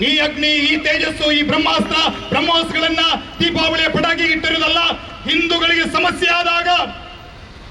ಈ ಅಗ್ನಿ, ಈ ತೇಜಸ್ಸು, ಈ ಬ್ರಹ್ಮಾಸ್ತ್ರ ಬ್ರಹ್ಮಾಸ್ತ್ರಗಳನ್ನ ದೀಪಾವಳಿಯ ಪಟಾಕಿ ಇಟ್ಟಿರುವುದಲ್ಲ, ಹಿಂದೂಗಳಿಗೆ ಸಮಸ್ಯೆ ಆದಾಗ,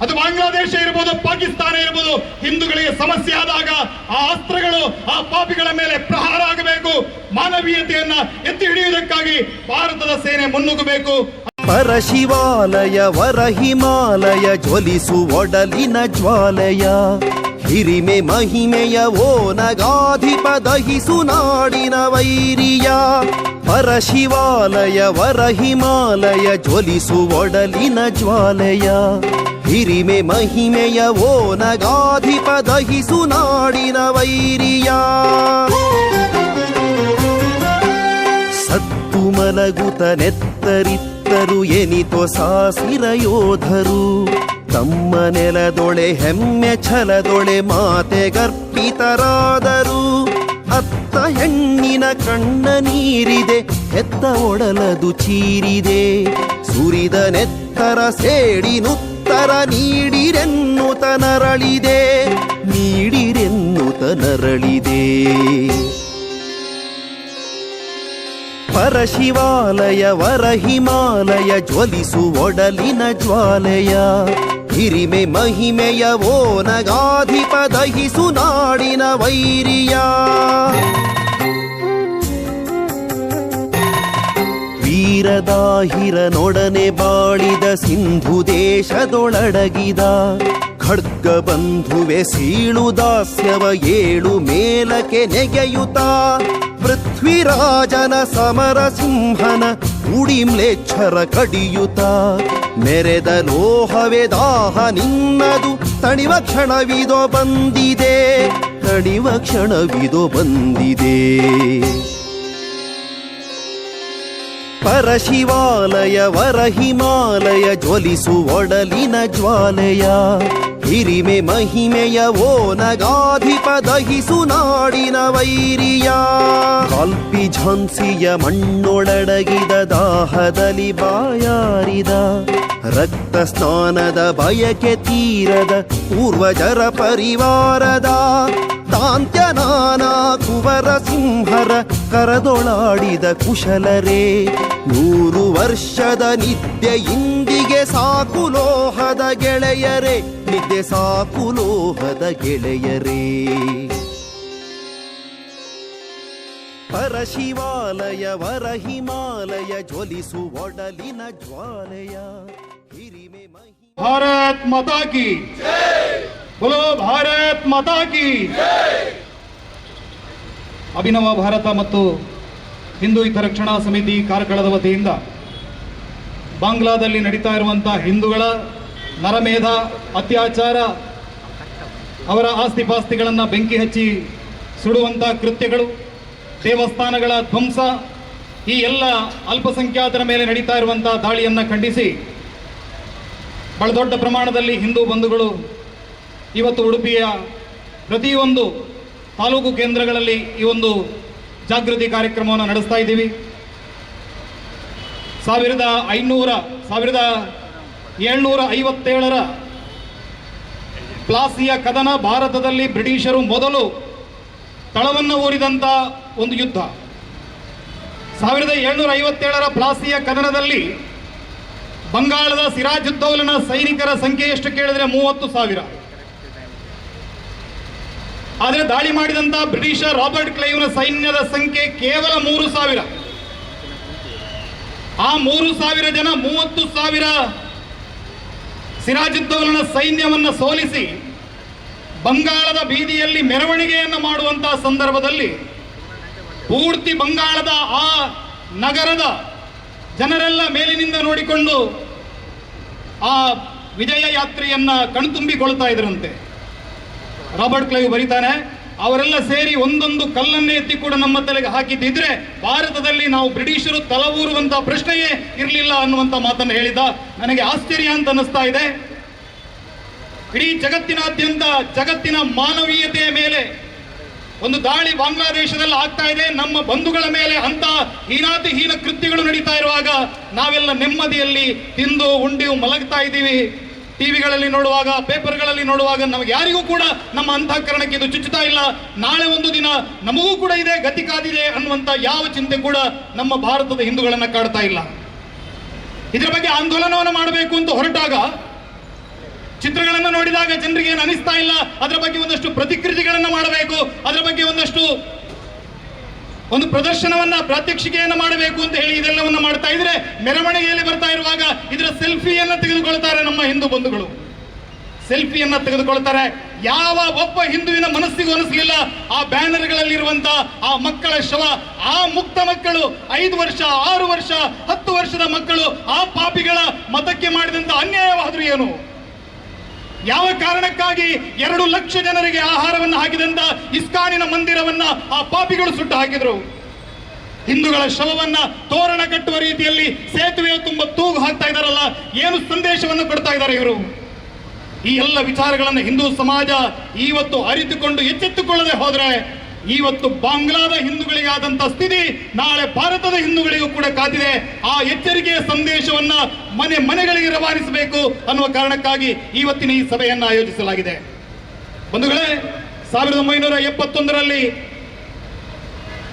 ಅದು ಬಾಂಗ್ಲಾದೇಶ ಇರ್ಬೋದು, ಪಾಕಿಸ್ತಾನ ಇರ್ಬೋದು, ಹಿಂದೂಗಳಿಗೆ ಸಮಸ್ಯೆ ಆದಾಗ ಆ ಅಸ್ತ್ರಗಳು, ಆ ಪಾಪಿಗಳ ಮೇಲೆ ಪ್ರಹಾರ ಆಗಬೇಕು, ಮಾನವೀಯತೆಯನ್ನ ಎತ್ತಿ ಹಿಡಿಯುವುದಕ್ಕಾಗಿ ಭಾರತದ ಸೇನೆ ಮುನ್ನುಗ್ಗಬೇಕು. ಪರಶಿವಾಲಯ ವರ ಹಿಮಾಲಯ, ಜ್ವಲಿಸು ಒಡಲಿನ ಜ್ವಾಲಯ. ಹಿರಿಮೆ ಮಹಿಮೆಯ ಓ ನಗಾಧಿಪ ದಹಿಸು ನಾಡಿನ ವೈರಿಯ. ಪರಶಿವಾಲಯ ವರ ಹಿಮಾಲಯ ಜ್ವಲಿಸು ಒಡಲಿನ ಜ್ವಾಲಯ. ಹಿರಿಮೆ ಮಹಿಮೆಯ ಓ ನಗಾಧಿಪ ದಹಿಸು ನಾಡಿನ ವೈರಿಯ. ಸತ್ತು ಮಲಗುತ ನೆತ್ತರಿತ್ತರು ಎನಿತೋ ಸಾಸಿರ ಯೋಧರು. ತಮ್ಮ ನೆಲದೊಳೆ, ಹೆಮ್ಮೆ ಛಲದೊಳೆ ಮಾತೆ ಗರ್ಭಿತರಾದರು ಅತ್ತ ಹೆಣ್ಣಿನ ಕಣ್ಣ ನೀರಿದೆ, ಹೆತ್ತ ಒಡಲದು ಚೀರಿದೆ. ಸುರಿದ ನೆತ್ತರ ಸೇಡಿನುತ್ತರ ನೀಡಿರೆನ್ನುತ ನರಳಿದೆ ನೀಡಿರೆನ್ನುತ ನರಳಿದೆ ಪರಶಿವಾಲಯ ವರ ಹಿಮಾಲಯ ಜ್ವಲಿಸು ಒಡಲಿನ ಜ್ವಾಲೆಯ ಹಿರಿಮೆ ಮಹಿಮೆಯ ಓ ನಗಾಧಿಪ ದಹಿಸು ನಾಡಿನ ವೈರಿಯ. ವೀರದಾಹಿರನೊಡನೆ ಬಾಳಿದ ಸಿಂಧು ದೇಶದೊಳಡಗಿದ ಖಡ್ಗ ಬಂಧುವೆ ಸೀಳು ದಾಸ್ಯವ ಏಳು ಮೇಲಕ್ಕೆ ನೆಗೆಯುತ. ಪೃಥ್ವಿರಾಜನ ಸಮರ ಸಿಂಹನ ಉಡಿಮ್ಲೇಚ್ಛರ ಕಡಿಯುತ. ಮೆರೆದ ಲೋಹವೇ ದಾಹ ನಿನ್ನದು, ತಣಿವ ಕ್ಷಣವಿದೋ ಬಂದಿದೆ, ತಣಿವ ಕ್ಷಣವಿದೋ ಬಂದಿದೆ. ಪರಶಿವಾಲಯ ವರ ಹಿಮಾಲಯ ಜ್ವಲಿಸು ಒಡಲಿನ ಜ್ವಾಲೆಯ. ಹಿರಿಮೆ ಮಹಿಮೆಯ ಓ ನಗಾಧಿಪ ದಹಿಸು ನಾಡಿನ ವೈರಿಯ. ಕಲ್ಪಿ ಝಾನ್ಸಿಯ ಮಣ್ಣೊಳಡಗಿದ ದಾಹದಲ್ಲಿ ಬಾಯಾರಿದ. ರಕ್ತ ಸ್ನಾನದ ಬಯಕೆ ತೀರದ ಪೂರ್ವಜರ ಪರಿವಾರದ. ತಾಂತ್ಯನಾನ ಕುವರ ಸಿಂಹರ ಕರದೊಳಾಡಿದ ಕುಶಲರೇ, ನೂರು ವರ್ಷದ ನಿದ್ದೆ ಇಂದಿಗೆ ಸಾಕು ಲೋಹದ ಗೆಳೆಯರೇ, ನಿದ್ದೆ ಸಾಕು ಲೋಹದ ಗೆಳೆಯರೇ. ಪರಶಿವಾಲಯ ವರ ಹಿಮಾಲಯ ಜ್ವಲಿಸು ಒಡಲಿನ ಜ್ವಾಲೆಯ ಹಿರಿಮೆ माता ಕಿ बोलो भारत माता की ಅಭಿನವ ಭಾರತ ಮತ್ತು ಹಿಂದೂ ರಕ್ಷಣಾ ಸಮಿತಿ ಕಾರ್ಕಳದ ವತಿಯಿಂದ ಬಾಂಗ್ಲಾದಲ್ಲಿ ನಡೀತಾ ಇರುವಂತಹ ಹಿಂದೂಗಳ ನರಮೇಧ ಅತ್ಯಾಚಾರ, ಅವರ ಆಸ್ತಿ ಪಾಸ್ತಿಗಳನ್ನು ಬೆಂಕಿ ಹಚ್ಚಿ ಸುಡುವಂಥ ಕೃತ್ಯಗಳು, ದೇವಸ್ಥಾನಗಳ ಧ್ವಂಸ, ಈ ಎಲ್ಲ ಅಲ್ಪಸಂಖ್ಯಾತರ ಮೇಲೆ ನಡೀತಾ ಇರುವಂತಹ ದಾಳಿಯನ್ನು ಖಂಡಿಸಿ ಬಹಳ ದೊಡ್ಡ ಪ್ರಮಾಣದಲ್ಲಿ ಹಿಂದೂ ಬಂಧುಗಳು ಇವತ್ತು ಉಡುಪಿಯ ಪ್ರತಿಯೊಂದು ತಾಲೂಕು ಕೇಂದ್ರಗಳಲ್ಲಿ ಈ ಒಂದು ಜಾಗೃತಿ ಕಾರ್ಯಕ್ರಮವನ್ನು ನಡೆಸ್ತಾ ಇದ್ದೀವಿ. ಸಾವಿರದ ಐನೂರ, ಸಾವಿರದ ಏಳ್ನೂರ ಐವತ್ತೇಳರ ಪ್ಲಾಸಿಯ ಕದನ ಭಾರತದಲ್ಲಿ ಬ್ರಿಟಿಷರು ಮೊದಲು ತಳವನ್ನು ಊರಿದಂಥ ಒಂದು ಯುದ್ಧ. ಸಾವಿರದ ಏಳ್ನೂರ ಐವತ್ತೇಳರ ಪ್ಲಾಸಿಯ ಕದನದಲ್ಲಿ ಬಂಗಾಳದ ಸಿರಾಜುದ್ದೌಲನ ಸೈನಿಕರ ಸಂಖ್ಯೆ ಎಷ್ಟು ಕೇಳಿದ್ರೆ ಮೂವತ್ತು ಸಾವಿರ. ಆದರೆ ದಾಳಿ ಮಾಡಿದಂತ ಬ್ರಿಟಿಷ ರಾಬರ್ಟ್ ಕ್ಲೈವ್ನ ಸೈನ್ಯದ ಸಂಖ್ಯೆ ಕೇವಲ ಮೂರು ಸಾವಿರ. ಆ ಮೂರು ಸಾವಿರ ಜನ ಮೂವತ್ತು ಸಾವಿರ ಸಿರಾಜುದ್ದೌಲನ ಸೈನ್ಯವನ್ನು ಸೋಲಿಸಿ ಬಂಗಾಳದ ಬೀದಿಯಲ್ಲಿ ಮೆರವಣಿಗೆಯನ್ನು ಮಾಡುವಂತಹ ಸಂದರ್ಭದಲ್ಲಿ ಪೂರ್ತಿ ಬಂಗಾಳದ ಆ ನಗರದ ಜನರೆಲ್ಲ ಮೇಲಿನಿಂದ ನೋಡಿಕೊಂಡು ಆ ವಿಜಯ ಯಾತ್ರೆಯನ್ನ ಕಣ್ತುಂಬಿಕೊಳ್ತಾ ಇದ್ರಂತೆ. ರಾಬರ್ಟ್ ಕ್ಲೈವ್ ಬರೀತಾನೆ, ಅವರೆಲ್ಲ ಸೇರಿ ಒಂದೊಂದು ಕಲ್ಲನ್ನೇ ಎತ್ತಿ ಕೂಡ ನಮ್ಮ ತಲೆಗೆ ಹಾಕಿದ್ದಿದ್ರೆ ಭಾರತದಲ್ಲಿ ನಾವು ಬ್ರಿಟಿಷರು ತಲವೂರುವಂತಹ ಪ್ರಶ್ನೆಯೇ ಇರಲಿಲ್ಲ ಅನ್ನುವಂಥ ಮಾತನ್ನು ಹೇಳಿದ. ನನಗೆ ಆಶ್ಚರ್ಯ ಅಂತ ಅನ್ನಿಸ್ತಾ ಇದೆ. ಇಡೀ ಜಗತ್ತಿನಾದ್ಯಂತ ಜಗತ್ತಿನ ಮಾನವೀಯತೆಯ ಮೇಲೆ ಒಂದು ದಾಳಿ ಬಾಂಗ್ಲಾದೇಶದಲ್ಲಿ ಆಗ್ತಾ ಇದೆ. ನಮ್ಮ ಬಂಧುಗಳ ಮೇಲೆ ಅಂತ ಹೀನಾತಿಹೀನ ಕೃತ್ಯಗಳು ನಡೀತಾ ಇರುವಾಗ ನಾವೆಲ್ಲ ನೆಮ್ಮದಿಯಲ್ಲಿ ತಿಂದು ಉಂಡಿ ಮಲಗ್ತಾ ಇದ್ದೀವಿ. ಟಿವಿಗಳಲ್ಲಿ ನೋಡುವಾಗ, ಪೇಪರ್ಗಳಲ್ಲಿ ನೋಡುವಾಗ ನಮಗೆ ಯಾರಿಗೂ ಕೂಡ ನಮ್ಮ ಅಂತಃಕರಣಕ್ಕೆ ಇದು ಚುಚ್ಚುತ್ತಾ ಇಲ್ಲ. ನಾಳೆ ಒಂದು ದಿನ ನಮಗೂ ಕೂಡ ಇದೆ ಗತಿ ಕಾದಿದೆ ಅನ್ನುವಂಥ ಯಾವ ಚಿಂತೆ ಕೂಡ ನಮ್ಮ ಭಾರತದ ಹಿಂದೂಗಳನ್ನು ಕಾಡ್ತಾ ಇಲ್ಲ. ಇದರ ಬಗ್ಗೆ ಆಂದೋಲನವನ್ನು ಮಾಡಬೇಕು ಅಂತ ಹೊರಟಾಗ ಚಿತ್ರಗಳನ್ನು ನೋಡಿದಾಗ ಜನರಿಗೆ ಏನು ಅನಿಸ್ತಾ ಇಲ್ಲ. ಅದರ ಬಗ್ಗೆ ಒಂದಷ್ಟು ಮಾಡಬೇಕು ಒಂದಷ್ಟು ಒಂದು ಪ್ರದರ್ಶನವನ್ನ ಪ್ರಾತ್ಯಕ್ಷಿಕೆಯನ್ನು ಮಾಡಬೇಕು ಅಂತ ಹೇಳಿ ಇದೆಲ್ಲವನ್ನ ಮಾಡ್ತಾ ಇದ್ರೆ ಮೆರವಣಿಗೆಯಲ್ಲಿ ಬರ್ತಾ ಇರುವಾಗ ಇದರ ಸೆಲ್ಫಿಯನ್ನ ತೆಗೆದುಕೊಳ್ತಾರೆ ನಮ್ಮ ಹಿಂದೂ ಬಂಧುಗಳು. ಸೆಲ್ಫಿಯನ್ನ ತೆಗೆದುಕೊಳ್ತಾರೆ. ಯಾವ ಒಬ್ಬ ಹಿಂದುವಿನ ಮನಸ್ಸಿಗೂ ಅನಿಸಲಿಲ್ಲ, ಆ ಬ್ಯಾನರ್ಗಳಲ್ಲಿರುವಂತ ಆ ಮಕ್ಕಳ ಶವ, ಆ ಮುಕ್ತ ಮಕ್ಕಳು, ಐದು ವರ್ಷ, ಆರು ವರ್ಷ, ಹತ್ತು ವರ್ಷದ ಮಕ್ಕಳು, ಆ ಪಾಪಿಗಳ ಮತಕ್ಕೆ ಮಾಡಿದಂತ ಅನ್ಯಾಯವಾದ್ರೂ ಏನು? ಯಾವ ಕಾರಣಕ್ಕಾಗಿ ಎರಡು ಲಕ್ಷ ಜನರಿಗೆ ಆಹಾರವನ್ನು ಹಾಕಿದಂತ ಇಸ್ಕಾನಿನ ಮಂದಿರವನ್ನ ಆ ಪಾಪಿಗಳು ಸುಟ್ಟು ಹಾಕಿದ್ರು? ಹಿಂದೂಗಳ ಶವವನ್ನ ತೋರಣ ಕಟ್ಟುವ ರೀತಿಯಲ್ಲಿ ಸೇತುವೆಯ ತುಂಬ ತೂಗು ಹಾಕ್ತಾ ಇದ್ದಾರಲ್ಲ, ಏನು ಸಂದೇಶವನ್ನು ಕೊಡ್ತಾ ಇದ್ದಾರೆ ಇವರು? ಈ ಎಲ್ಲ ವಿಚಾರಗಳನ್ನು ಹಿಂದೂ ಸಮಾಜ ಇವತ್ತು ಅರಿತುಕೊಂಡು ಎಚ್ಚೆತ್ತುಕೊಳ್ಳದೆ ಹೋದ್ರೆ ಇವತ್ತು ಬಾಂಗ್ಲಾದ ಹಿಂದೂಗಳಿಗಾದಂತ ಸ್ಥಿತಿ ನಾಳೆ ಭಾರತದ ಹಿಂದೂಗಳಿಗೂ ಕೂಡ ಕಾದಿದೆ. ಆ ಎಚ್ಚರಿಕೆಯ ಸಂದೇಶವನ್ನ ಮನೆ ಮನೆಗಳಿಗೆ ರವಾನಿಸಬೇಕು ಅನ್ನುವ ಕಾರಣಕ್ಕಾಗಿ ಇವತ್ತಿನ ಈ ಸಭೆಯನ್ನ ಆಯೋಜಿಸಲಾಗಿದೆ. ಬಂಧುಗಳೇ, ಸಾವಿರದ ಒಂಬೈನೂರ ಎಪ್ಪತ್ತೊಂದರಲ್ಲಿ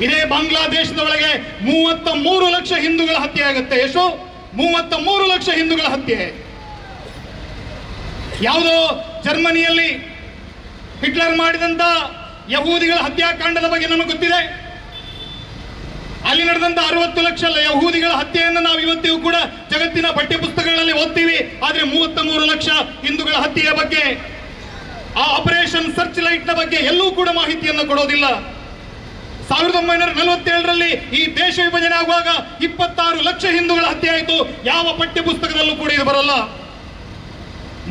ಇದೇ ಬಾಂಗ್ಲಾದೇಶದ ಒಳಗೆ ಮೂವತ್ತ ಮೂರು ಲಕ್ಷ ಹಿಂದೂಗಳ ಹತ್ಯೆ ಆಗುತ್ತೆ. ಎಷ್ಟು ಮೂವತ್ತ ಮೂರು ಲಕ್ಷ ಹಿಂದೂಗಳ ಹತ್ಯೆ. ಯಾವುದೋ ಜರ್ಮನಿಯಲ್ಲಿ ಹಿಟ್ಲರ್ ಮಾಡಿದಂತ ಯಹೂದಿಗಳ ಹತ್ಯಾಕಾಂಡದ ಬಗ್ಗೆ ನಮಗೆ ಗೊತ್ತಿದೆ. ಅಲ್ಲಿ ನಡೆದಂತ ಅರವತ್ತು ಲಕ್ಷ ಯಹೂದಿಗಳ ಹತ್ಯೆಯನ್ನು ನಾವು ಇವತ್ತಿಗೂ ಕೂಡ ಜಗತ್ತಿನ ಪಠ್ಯಪುಸ್ತಕಗಳಲ್ಲಿ ಓದ್ತೀವಿ. ಆದ್ರೆ ಮೂವತ್ತ ಮೂರು ಲಕ್ಷ ಹಿಂದೂಗಳ ಹತ್ಯೆಯ ಬಗ್ಗೆ, ಆ ಆಪರೇಷನ್ ಸರ್ಚ್ ಲೈಟ್ನ ಬಗ್ಗೆ ಎಲ್ಲೂ ಕೂಡ ಮಾಹಿತಿಯನ್ನು ಕೊಡೋದಿಲ್ಲ. ಸಾವಿರದ ಒಂಬೈನೂರ ನಲವತ್ತೇಳರಲ್ಲಿ ಈ ದೇಶ ವಿಭಜನೆ ಆಗುವಾಗ ಇಪ್ಪತ್ತಾರು ಲಕ್ಷ ಹಿಂದೂಗಳ ಹತ್ಯೆ ಆಯಿತು. ಯಾವ ಪಠ್ಯ ಪುಸ್ತಕದಲ್ಲೂ ಕೂಡ ಇದು ಬರಲ್ಲ.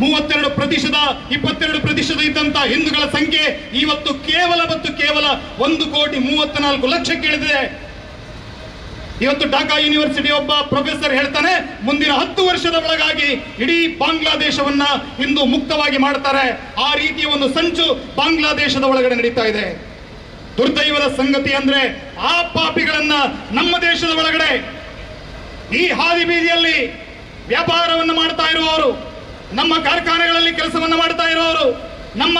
ಮೂವತ್ತೆರಡು ಪ್ರತಿಶತ, ಇಪ್ಪತ್ತೆರಡು ಪ್ರತಿಶತ ಇದ್ದಂತಹ ಹಿಂದೂಗಳ ಸಂಖ್ಯೆ ಇವತ್ತು ಕೇವಲ ಮತ್ತು ಕೇವಲ ಒಂದು ಕೋಟಿ ಮೂವತ್ತ ನಾಲ್ಕು ಲಕ್ಷಕ್ಕೆ ಇಳಿದಿದೆ. ಇವತ್ತು ಢಾಕಾ ಯೂನಿವರ್ಸಿಟಿ ಒಬ್ಬ ಪ್ರೊಫೆಸರ್ ಹೇಳ್ತಾನೆ, ಮುಂದಿನ ಹತ್ತು ವರ್ಷದ ಒಳಗಾಗಿ ಇಡೀ ಬಾಂಗ್ಲಾದೇಶವನ್ನ ಇಂದು ಮುಕ್ತವಾಗಿ ಮಾಡ್ತಾರೆ. ಆ ರೀತಿಯ ಒಂದು ಸಂಚು ಬಾಂಗ್ಲಾದೇಶದ ಒಳಗಡೆ ನಡೀತಾ ಇದೆ. ದುರ್ದೈವದ ಸಂಗತಿ ಅಂದ್ರೆ ಆ ಪಾಪಿಗಳನ್ನ ನಮ್ಮ ದೇಶದ ಒಳಗಡೆ ಈ ಹಾದಿ ಬೀದಿಯಲ್ಲಿ ವ್ಯಾಪಾರವನ್ನು ಮಾಡ್ತಾ ಇರುವವರು. ನಮ್ಮ ಕಾರ್ಖಾನೆಗಳಲ್ಲಿ ಕೆಲಸವನ್ನು ಮಾಡ್ತಾ ಇರುವವರು ನಮ್ಮ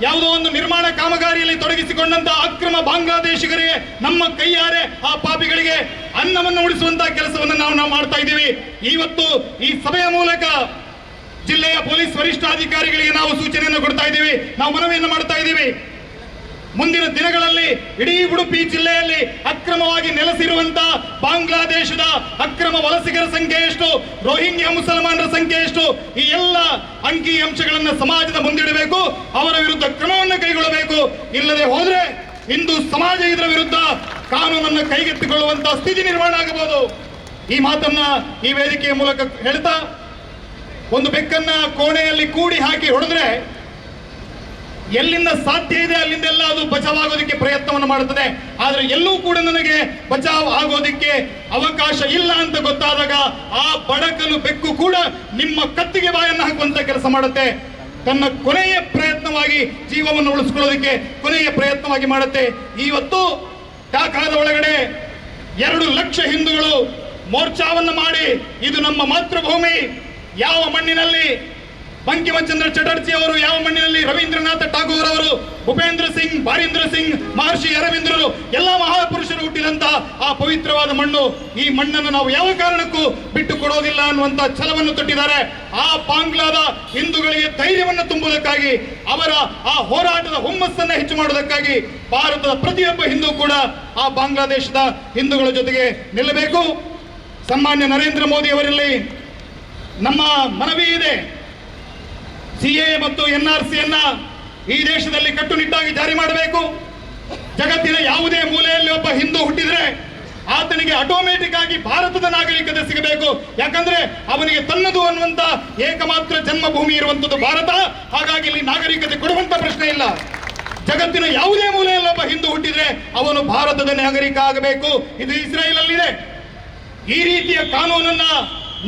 ಯಾವುದೋ ಒಂದು ನಿರ್ಮಾಣ ಕಾಮಗಾರಿಯಲ್ಲಿ ತೊಡಗಿಸಿಕೊಂಡಂತಹ ಅಕ್ರಮ ಬಾಂಗ್ಲಾದೇಶಿಗರಿಗೆ, ನಮ್ಮ ಕೈಯಾರೆ ಆ ಪಾಪಿಗಳಿಗೆ ಅನ್ನವನ್ನು ಉಳಿಸುವಂತಹ ಕೆಲಸವನ್ನು ನಾವು ನಾವು ಮಾಡ್ತಾ ಇದ್ದೀವಿ. ಇವತ್ತು ಈ ಸಭೆಯ ಮೂಲಕ ಜಿಲ್ಲೆಯ ಪೊಲೀಸ್ ವರಿಷ್ಠಾಧಿಕಾರಿಗಳಿಗೆ ನಾವು ಸೂಚನೆಯನ್ನು ಕೊಡ್ತಾ ಇದ್ದೀವಿ. ನಾವು ಮನವಿಯನ್ನು ಮಾಡ್ತಾ ಇದ್ದೀವಿ. ಮುಂದಿನ ದಿನಗಳಲ್ಲಿ ಇಡೀ ಉಡುಪಿ ಜಿಲ್ಲೆಯಲ್ಲಿ ಅಕ್ರಮವಾಗಿ ನೆಲೆಸಿರುವಂತ ಬಾಂಗ್ಲಾದೇಶದ ಅಕ್ರಮ ವಲಸಿಗರ ಸಂಖ್ಯೆ ಎಷ್ಟು, ರೋಹಿಂಗ್ಯ ಮುಸಲ್ಮಾನರ ಸಂಖ್ಯೆ ಎಷ್ಟು, ಈ ಎಲ್ಲ ಅಂಕಿ ಅಂಶಗಳನ್ನು ಸಮಾಜದ ಮುಂದಿಡಬೇಕು, ಅವರ ವಿರುದ್ಧ ಕ್ರಮವನ್ನು ಕೈಗೊಳ್ಳಬೇಕು. ಇಲ್ಲದೆ ಹೋದ್ರೆ ಇಂದು ಸಮಾಜ ಇದರ ವಿರುದ್ಧ ಕಾನೂನನ್ನು ಕೈಗೆತ್ತಿಕೊಳ್ಳುವಂತಹ ಸ್ಥಿತಿ ನಿರ್ಮಾಣ ಆಗಬಹುದು. ಈ ಮಾತನ್ನ ಈ ವೇದಿಕೆಯ ಮೂಲಕ ಹೇಳ್ತಾ, ಒಂದು ಬೆಕ್ಕನ್ನ ಕೋಣೆಯಲ್ಲಿ ಕೂಡಿ ಹಾಕಿ ಹೊಡೆದ್ರೆ ಎಲ್ಲಿಂದ ಸಾಧ್ಯ ಇದೆ ಅಲ್ಲಿಂದೆಲ್ಲ ಅದು ಬಚಾವ್ ಆಗೋದಕ್ಕೆ ಪ್ರಯತ್ನವನ್ನು ಮಾಡುತ್ತದೆ. ಆದ್ರೆ ಎಲ್ಲೂ ಕೂಡ ನನಗೆ ಬಚಾವ್ ಆಗೋದಕ್ಕೆ ಅವಕಾಶ ಇಲ್ಲ ಅಂತ ಗೊತ್ತಾದಾಗ ಆ ಬಡಕಲು ಬೆಕ್ಕು ಕೂಡ ನಿಮ್ಮ ಕತ್ತಿಗೆ ಬಾಯನ್ನು ಹಾಕುವಂತ ಕೆಲಸ ಮಾಡುತ್ತೆ. ತನ್ನ ಕೊನೆಯ ಪ್ರಯತ್ನವಾಗಿ ಜೀವವನ್ನು ಉಳಿಸ್ಕೊಳ್ಳೋದಕ್ಕೆ ಕೊನೆಯ ಪ್ರಯತ್ನವಾಗಿ ಮಾಡುತ್ತೆ. ಇವತ್ತು ಢಾಕಾದ ಒಳಗಡೆ ಎರಡು ಲಕ್ಷ ಹಿಂದೂಗಳು ಮೋರ್ಚಾವನ್ನು ಮಾಡಿ ಇದು ನಮ್ಮ ಮಾತೃಭೂಮಿ. ಯಾವ ಮಣ್ಣಿನಲ್ಲಿ ಬಂಕಿಮಚಂದ್ರ ಚಟರ್ಜಿ ಅವರು ಯಾವ ಮಣ್ಣಿನಲ್ಲಿ ರವೀಂದ್ರನಾಥ ಠಾಗೂರ್ ಅವರು, ಉಪೇಂದ್ರ ಸಿಂಗ್, ಬಾರೀಂದ್ರ ಸಿಂಗ್, ಮಹರ್ಷಿ ಅರವಿಂದ್ರರು, ಎಲ್ಲ ಮಹಾಪುರುಷರು ಹುಟ್ಟಿದಂತಹ ಆ ಪವಿತ್ರವಾದ ಮಣ್ಣು, ಈ ಮಣ್ಣನ್ನು ನಾವು ಯಾವ ಕಾರಣಕ್ಕೂ ಬಿಟ್ಟು ಕೊಡೋದಿಲ್ಲ ಅನ್ನುವಂತ ಛಲವನ್ನು ತೊಟ್ಟಿದ್ದಾರೆ. ಆ ಬಾಂಗ್ಲಾದ ಹಿಂದೂಗಳಿಗೆ ಧೈರ್ಯವನ್ನು ತುಂಬುವುದಕ್ಕಾಗಿ, ಅವರ ಆ ಹೋರಾಟದ ಹುಮ್ಮಸ್ಸನ್ನ ಹೆಚ್ಚು ಮಾಡುವುದಕ್ಕಾಗಿ ಭಾರತದ ಪ್ರತಿಯೊಬ್ಬ ಹಿಂದೂ ಕೂಡ ಆ ಬಾಂಗ್ಲಾದೇಶದ ಹಿಂದೂಗಳ ಜೊತೆಗೆ ನಿಲ್ಲಬೇಕು. ಸನ್ಮಾನ್ಯ ನರೇಂದ್ರ ಮೋದಿ ಅವರಲ್ಲಿ ನಮ್ಮ ಮನವಿ ಇದೆ. ಸಿಎ ಮತ್ತು ಎನ್ ಆರ್ ಸಿಯನ್ನ ಈ ದೇಶದಲ್ಲಿ ಕಟ್ಟುನಿಟ್ಟಾಗಿ ಜಾರಿ ಮಾಡಬೇಕು. ಜಗತ್ತಿನ ಯಾವುದೇ ಮೂಲೆಯಲ್ಲಿ ಒಬ್ಬ ಹಿಂದೂ ಹುಟ್ಟಿದ್ರೆ ಆತನಿಗೆ ಆಟೋಮೆಟಿಕ್ ಆಗಿ ಭಾರತದ ನಾಗರಿಕತೆ ಸಿಗಬೇಕು. ಯಾಕಂದ್ರೆ ಅವನಿಗೆ ತನ್ನದು ಅನ್ನುವಂತ ಏಕಮಾತ್ರ ಜನ್ಮಭೂಮಿ ಇರುವಂತದ್ದು ಭಾರತ. ಹಾಗಾಗಿ ಇಲ್ಲಿ ನಾಗರಿಕತೆ ಕೊಡುವಂತ ಪ್ರಶ್ನೆ ಇಲ್ಲ. ಜಗತ್ತಿನ ಯಾವುದೇ ಮೂಲೆಯಲ್ಲಿ ಒಬ್ಬ ಹಿಂದೂ ಹುಟ್ಟಿದ್ರೆ ಅವನು ಭಾರತದ ನಾಗರಿಕ ಆಗಬೇಕು. ಇದು ಇಸ್ರೇಲ್ ಅಲ್ಲಿದೆ ಈ ರೀತಿಯ ಕಾನೂನನ್ನ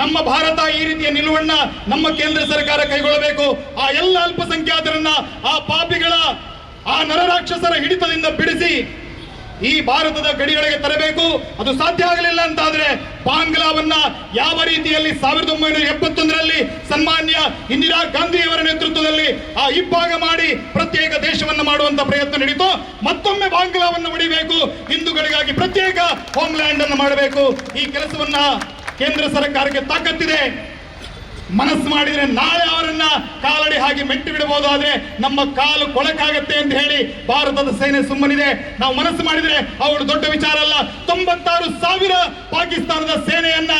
ನಮ್ಮ ಭಾರತ ಈ ರೀತಿಯ ನಿಲುವನ್ನ ನಮ್ಮ ಕೇಂದ್ರ ಸರ್ಕಾರ ಕೈಗೊಳ್ಳಬೇಕು. ಆ ಎಲ್ಲ ಅಲ್ಪಸಂಖ್ಯಾತರನ್ನ, ಆ ಪಾಪಿಗಳ, ಆ ನರರಾಕ್ಷಸರ ಹಿಡಿತದಿಂದ ಬಿಡಿಸಿ ಈ ಭಾರತದ ಗಡಿಯೊಳಗೆ ತರಬೇಕು. ಅದು ಸಾಧ್ಯ ಆಗಲಿಲ್ಲ ಅಂತಾದ್ರೆ ಬಾಂಗ್ಲಾವನ್ನ ಯಾವ ರೀತಿಯಲ್ಲಿ ಸಾವಿರದ ಒಂಬೈನೂರ ಎಪ್ಪತ್ತೊಂದರಲ್ಲಿ ಸನ್ಮಾನ್ಯ ಇಂದಿರಾ ಗಾಂಧಿಯವರ ನೇತೃತ್ವದಲ್ಲಿ ಆ ಇಬ್ಬಾಗ ಮಾಡಿ ಪ್ರತ್ಯೇಕ ದೇಶವನ್ನು ಮಾಡುವಂತ ಪ್ರಯತ್ನ ನಡೀತು. ಮತ್ತೊಮ್ಮೆ ಬಾಂಗ್ಲಾವನ್ನು ಹೊಡಿಬೇಕು ಹಿಂದೂಗಳಿಗಾಗಿ ಪ್ರತ್ಯೇಕ ಹೋಮ್ಲ್ಯಾಂಡ್ ಅನ್ನು ಮಾಡಬೇಕು. ಈ ಕೆಲಸವನ್ನ ಕೇಂದ್ರ ಸರ್ಕಾರಕ್ಕೆ ತಾಕತ್ತಿದೆ. ಮನಸ್ಸು ಮಾಡಿದ್ರೆ ನಾಳೆ ಅವರನ್ನ ಕಾಲಡಿ ಹಾಗೆ ಮೆಟ್ಟಿ ಬಿಡಬಹುದು. ಆದ್ರೆ ನಮ್ಮ ಕಾಲು ಕೊಳಕಾಗತ್ತೆ ಅಂತ ಹೇಳಿ ಭಾರತದ ಸೇನೆ ಸುಮ್ಮನಿದೆ. ನಾವು ಮನಸ್ಸು ಮಾಡಿದ್ರೆ ಅವಳು ದೊಡ್ಡ ವಿಚಾರ ಅಲ್ಲ. ತೊಂಬತ್ತಾರು ಸಾವಿರ ಪಾಕಿಸ್ತಾನದ ಸೇನೆಯನ್ನ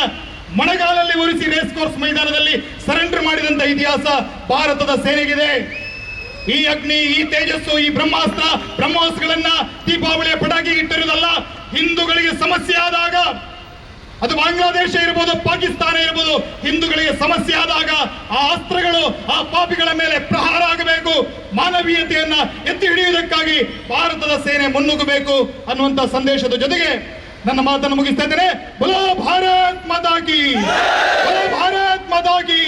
ಮಳೆಗಾಲಲ್ಲಿ ಉರಿಸಿ ರೇಸ್ ಕೋರ್ಸ್ ಮೈದಾನದಲ್ಲಿ ಸರೆಂಡರ್ ಮಾಡಿದಂತ ಇತಿಹಾಸ ಭಾರತದ ಸೇನೆಗಿದೆ. ಈ ಅಗ್ನಿ, ಈ ತೇಜಸ್ಸು, ಈ ಬ್ರಹ್ಮಾಸ್ತ್ರ ಬ್ರಹ್ಮಾಸ್ತ್ರಗಳನ್ನ ದೀಪಾವಳಿಯ ಪಟಾಕಿ ಇಟ್ಟಿರುವುದಲ್ಲ. ಹಿಂದೂಗಳಿಗೆ ಸಮಸ್ಯೆ ಆದಾಗ ಅದು ಬಾಂಗ್ಲಾದೇಶ ಇರ್ಬೋದು, ಪಾಕಿಸ್ತಾನ ಇರ್ಬೋದು, ಹಿಂದೂಗಳಿಗೆ ಸಮಸ್ಯೆ ಆದಾಗ ಆ ಅಸ್ತ್ರಗಳು, ಆ ಪಾಪಿಗಳ ಮೇಲೆ ಪ್ರಹಾರ ಆಗಬೇಕು, ಮಾನವೀಯತೆಯನ್ನ ಎತ್ತಿ ಹಿಡಿಯುವುದಕ್ಕಾಗಿ ಭಾರತದ ಸೇನೆ ಮುನ್ನುಗ್ಗಬೇಕು ಅನ್ನುವಂತ ಸಂದೇಶದ ಜೊತೆಗೆ ನನ್ನ ಮಾತನ್ನು ಮುಗಿಸ್ತಾ ಇದ್ದೇನೆ. ಭಾರತ್ ಮದಾಗಿ ಭಾರತ್ ಮದಾಗಿ